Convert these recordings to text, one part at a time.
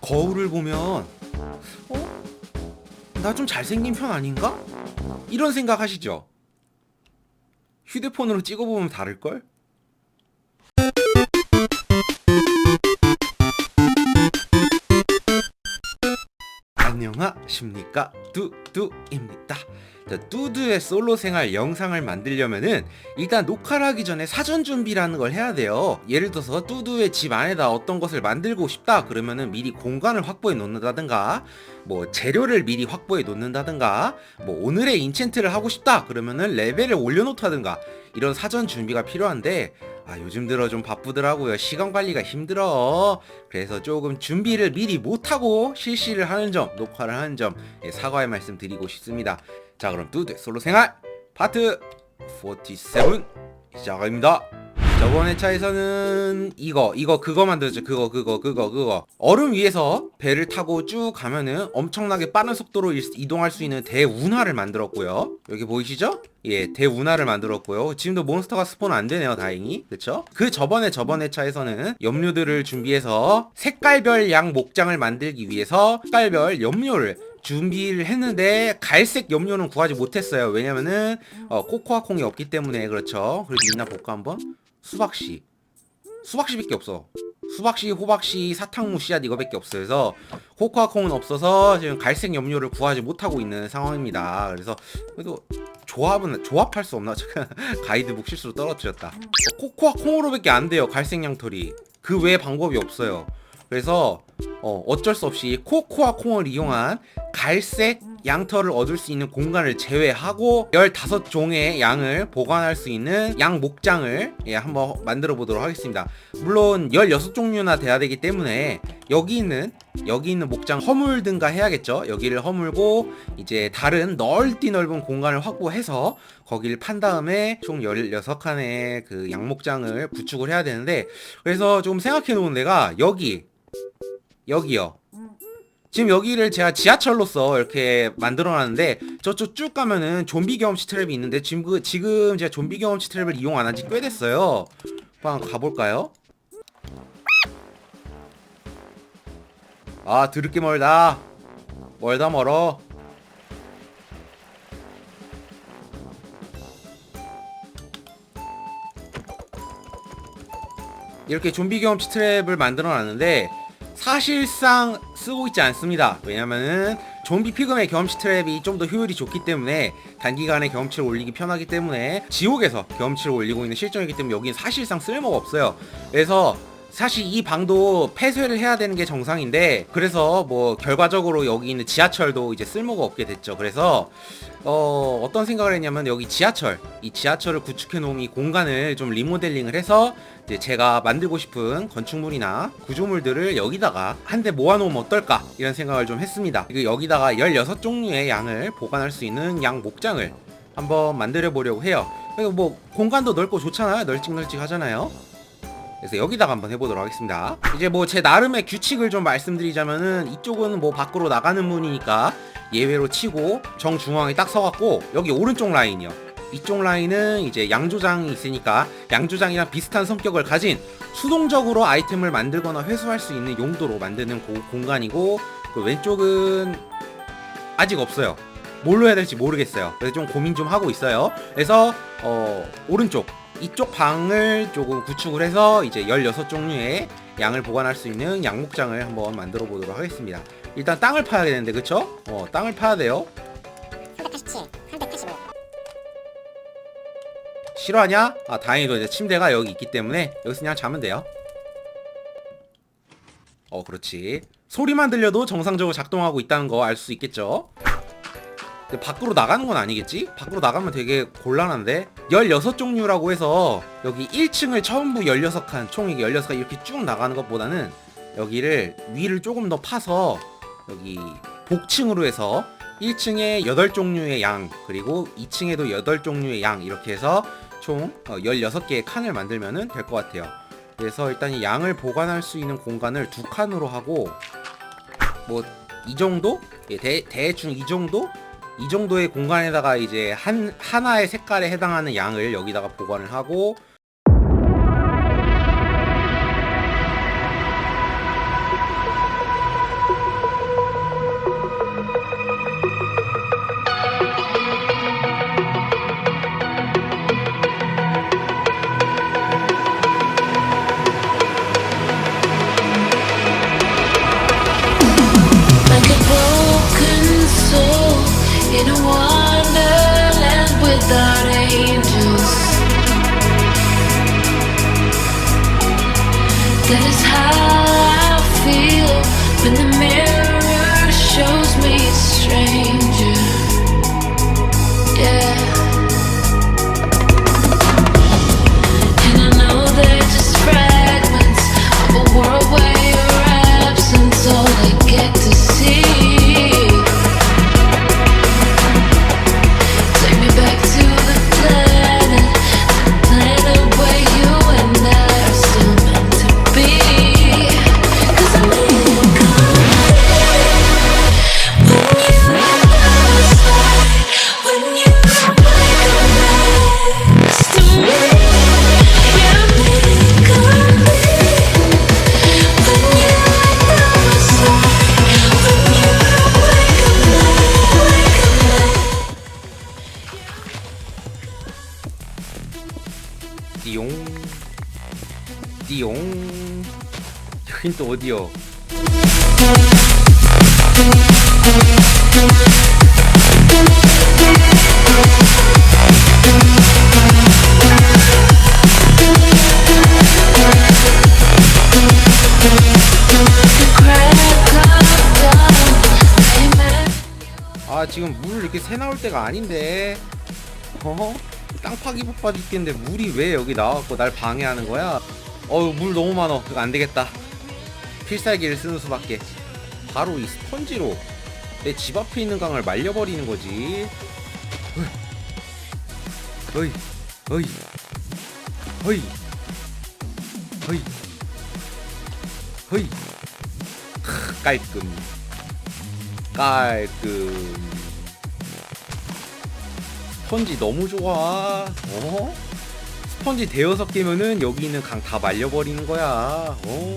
거울을 보면 어? 나 좀 잘생긴 편 아닌가? 이런 생각 하시죠? 휴대폰으로 찍어보면 다를걸? 안녕하십니까 뚜뚜입니다 자, 뚜두의 솔로 생활 영상을 만들려면은 일단 녹화를 하기 전에 사전 준비라는 걸 해야 돼요. 예를 들어서 뚜두의 집 안에다 어떤 것을 만들고 싶다 그러면은 미리 공간을 확보해 놓는다든가 뭐 재료를 미리 확보해 놓는다든가 뭐 오늘의 인챈트를 하고 싶다 그러면은 레벨을 올려놓다든가 이런 사전 준비가 필요한데 아 요즘 들어 좀 바쁘더라고요. 시간 관리가 힘들어. 그래서 조금 준비를 미리 못하고 실시를 하는 점 녹화를 하는 점 예, 사과의 말씀 드리고 싶습니다 자 그럼 뚜드 솔로 생활 파트 47 시작합니다. 저번 회차에서는 이거 이거 그거 만들었죠 그거 그거 그거 그거. 얼음 위에서 배를 타고 쭉 가면은 엄청나게 빠른 속도로 일- 이동할 수 있는 대운하를 만들었고요. 여기 보이시죠? 예 대운하를 만들었고요. 지금도 몬스터가 스폰 안 되네요 다행히. 그쵸? 그 저번에 저번 회차에서는 염료들을 준비해서 색깔별 양 목장을 만들기 위해서 색깔별 염료를 준비를 했는데 갈색 염료는 구하지 못했어요. 왜냐면은 어, 코코아 콩이 없기 때문에 그렇죠. 그래도 있나 볼까 한번? 수박씨. 수박씨밖에 없어. 수박씨 호박씨 사탕무 씨앗 이거밖에 없어요. 그래서 코코아 콩은 없어서 지금 갈색 염료를 구하지 못하고 있는 상황입니다. 그래서 그래도 조합은 조합할 수 없나? 가이드북 실수로 떨어뜨렸다. 어, 코코아 콩으로밖에 안 돼요 갈색 양털이. 그 외에 방법이 없어요. 그래서 어, 어쩔 수 없이 코코아 콩을 이용한 갈색 양털을 얻을 수 있는 공간을 제외하고 15종의 양을 보관할 수 있는 양 목장을 예, 한번 만들어 보도록 하겠습니다. 물론 16종류나 돼야 되기 때문에 여기 있는 여기 있는 목장 허물든가 해야겠죠. 여기를 허물고 이제 다른 넓디 넓은 공간을 확보해서 거기를 판 다음에 총 16칸의 그 양목장을 구축을 해야 되는데 그래서 좀 생각해 놓은 데가 여기 여기요. 지금 여기를 제가 지하철로서 이렇게 만들어놨는데 저쪽 쭉 가면은 좀비 경험치 트랩이 있는데 지금 그 지금 제가 좀비 경험치 트랩을 이용 안 한 지 꽤 됐어요. 한번 가볼까요? 아 드럽게 멀다. 멀다 멀어. 이렇게 좀비 경험치 트랩을 만들어 놨는데 사실상 쓰고 있지 않습니다. 왜냐면은 좀비 피그의 경험치 트랩이 좀 더 효율이 좋기 때문에 단기간에 경험치를 올리기 편하기 때문에 지옥에서 경험치를 올리고 있는 실정이기 때문에 여기는 사실상 쓸모가 없어요. 그래서 사실 이 방도 폐쇄를 해야 되는 게 정상인데 그래서 뭐 결과적으로 여기 있는 지하철도 이제 쓸모가 없게 됐죠. 그래서 어 어떤 생각을 했냐면 여기 지하철 이 지하철을 구축해 놓은 이 공간을 좀 리모델링을 해서 이제 제가 만들고 싶은 건축물이나 구조물들을 여기다가 한대 모아놓으면 어떨까 이런 생각을 좀 했습니다. 그리고 여기다가 16종류의 양을 보관할 수 있는 양 목장을 한번 만들어 보려고 해요. 뭐 공간도 넓고 좋잖아요. 널찍널찍 하잖아요. 그래서 여기다가 한번 해보도록 하겠습니다. 이제 뭐 제 나름의 규칙을 좀 말씀드리자면은 이쪽은 뭐 밖으로 나가는 문이니까 예외로 치고 정중앙에 딱 서갖고 여기 오른쪽 라인이요. 이쪽 라인은 이제 양조장이 있으니까 양조장이랑 비슷한 성격을 가진 수동적으로 아이템을 만들거나 회수할 수 있는 용도로 만드는 고- 공간이고 그 왼쪽은 아직 없어요. 뭘로 해야 될지 모르겠어요. 그래서 좀 고민 좀 하고 있어요. 그래서 어, 오른쪽 이쪽 방을 조금 구축을 해서 이제 16종류의 양을 보관할 수 있는 양목장을 한번 만들어 보도록 하겠습니다. 일단 땅을 파야 되는데 그쵸? 어, 땅을 파야 돼요. 387, 385. 싫어하냐? 아 다행히도 이제 침대가 여기 있기 때문에 여기서 그냥 자면 돼요. 어 그렇지. 소리만 들려도 정상적으로 작동하고 있다는 거 알 수 있겠죠? 근데 밖으로 나가는 건 아니겠지? 밖으로 나가면 되게 곤란한데 16종류라고 해서 여기 1층을 전부 16칸 총 이게 16칸 이렇게 쭉 나가는 것보다는 여기를 위를 조금 더 파서 여기 복층으로 해서 1층에 8종류의 양 그리고 2층에도 8종류의 양 이렇게 해서 총 16개의 칸을 만들면 될 것 같아요 그래서 일단 이 양을 보관할 수 있는 공간을 두 칸으로 하고 뭐 이 정도? 예, 대, 대충 이 정도? 이 정도의 공간에다가 이제 한 하나의 색깔에 해당하는 양을 여기다가 보관을 하고 In a wonderland without angels. That is how I feel when the mirror shows me stranger. 또 어디요? 아 지금 물 이렇게 새 나올 때가 아닌데 어? 땅 파기 바빠 죽겠는데 물이 왜 여기 나와갖고 날 방해하는 거야? 어우 물 너무 많어 이거 안 되겠다 필살기를 쓰는 수밖에. 바로 이 스펀지로 내 집 앞에 있는 강을 말려버리는 거지. 어이 어이 어이 어이 어이. 크, 깔끔. 깔끔. 스펀지 너무 좋아. 어? 스펀지 대여섯 개면은 여기 있는 강 다 말려버리는 거야. 어?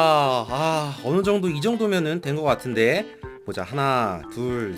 어느 정도 이 정도면은 된 것 같은데. 보자. 하나, 둘,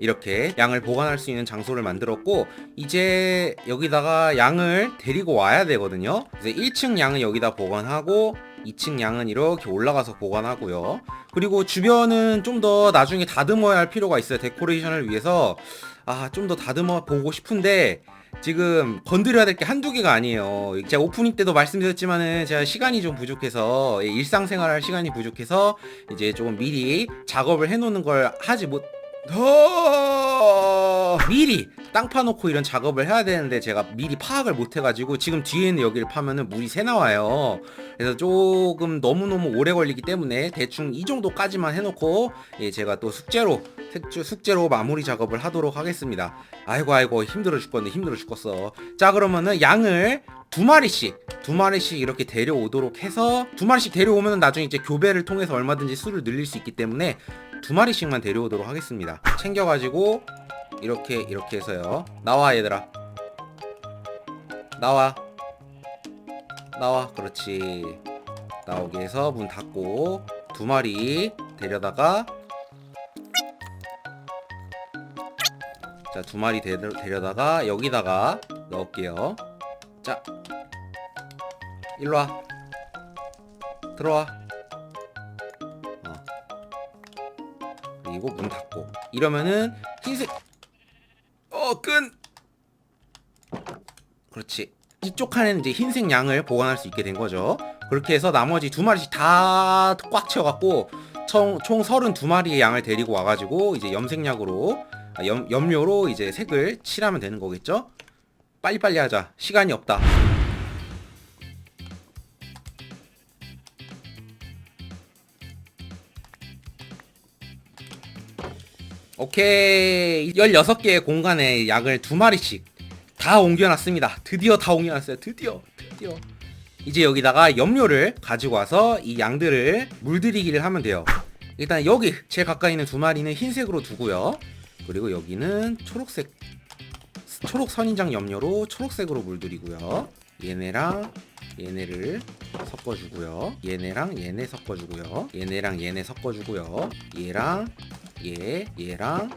이렇게 양을 보관할 수 있는 장소를 만들었고, 이제 여기다가 양을 데리고 와야 되거든요. 그래서 1층 양은 여기다 보관하고, 2층 양은 이렇게 올라가서 보관하고요. 그리고 주변은 좀 더 나중에 다듬어야 할 필요가 있어요. 데코레이션을 위해서. 아, 좀 더 다듬어 보고 싶은데, 지금 건드려야 될 게 한두 개가 아니에요. 제가 오프닝 때도 말씀드렸지만은 제가 시간이 좀 부족해서 예, 일상생활 할 시간이 부족해서 이제 조금 미리 작업을 해놓는 걸 하지 못 어... 미리 땅 파놓고 이런 작업을 해야 되는데 제가 미리 파악을 못 해가지고 지금 뒤에 있는 여기를 파면은 물이 새 나와요. 그래서 조금 너무너무 오래 걸리기 때문에 대충 이 정도까지만 해놓고 예, 제가 또 숙제로 숙제- 숙제로 마무리 작업을 하도록 하겠습니다. 아이고 아이고 힘들어 죽겠네 힘들어 죽겠어. 자 그러면은 양을 두 마리씩 두 마리씩 이렇게 데려오도록 해서 두 마리씩 데려오면은 나중에 이제 교배를 통해서 얼마든지 수를 늘릴 수 있기 때문에 두 마리씩만 데려오도록 하겠습니다. 챙겨가지고 이렇게 이렇게 해서요. 나와 얘들아. 나와. 나와. 그렇지. 나오게 해서 문 닫고 두 마리 데려다가 자 두 마리 데려, 데려다가 여기다가 넣을게요. 자 일로 와. 들어와. 그리고 문 닫고. 이러면은 흰색. 어끈. 그렇지. 이쪽 칸에는 이제 흰색 양을 보관할 수 있게 된 거죠. 그렇게 해서 나머지 두 마리씩 다 꽉 채워갖고 총, 총 32마리의 양을 데리고 와가지고 이제 염색약으로 아, 염, 염료로 이제 색을 칠하면 되는 거겠죠? 빨리빨리 하자. 시간이 없다 오케이 16개의 공간에 약을 두 마리씩 다 옮겨놨습니다 드디어 다 옮겨놨어요 드디어 드디어 이제 여기다가 염료를 가지고 와서 이 양들을 물들이기를 하면 돼요 일단 여기 제일 가까이 있는 두 마리는 흰색으로 두고요. 그리고 여기는 초록색 초록 선인장 염료로 초록색으로 물들이고요. 얘네랑 얘네를 섞어주고요. 얘네랑 얘네 섞어주고요. 얘네랑 얘네 섞어주고요. 얘랑 얘, 얘랑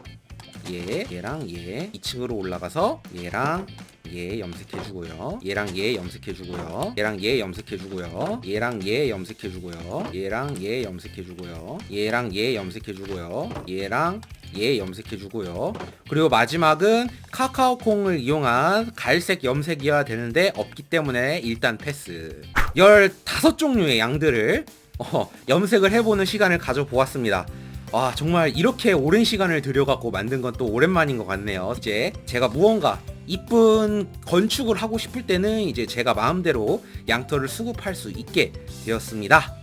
얘, 얘랑 얘 2층으로 올라가서 얘랑 얘 염색해주고요. 얘랑 얘 염색해주고요. 얘랑 얘 염색해주고요. 얘랑 얘 염색해주고요. 얘랑 얘 염색해주고요. 얘랑 얘 염색해주고요. 얘랑 얘 염색해주고요. 그리고 마지막은 카카오콩을 이용한 갈색 염색이어야 되는데 없기 때문에 일단 패스. 15종류의 양들을 어, 염색을 해보는 시간을 가져보았습니다. 와 정말 이렇게 오랜 시간을 들여갖고 만든 건 또 오랜만인 것 같네요. 이제 제가 무언가 이쁜 건축을 하고 싶을 때는 이제 제가 마음대로 양털을 수급할 수 있게 되었습니다.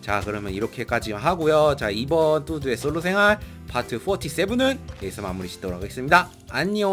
자 그러면 이렇게까지 하고요. 자 이번 뚜두의 솔로 생활 파트 47은 여기서 마무리 짓도록 하겠습니다. 안녕.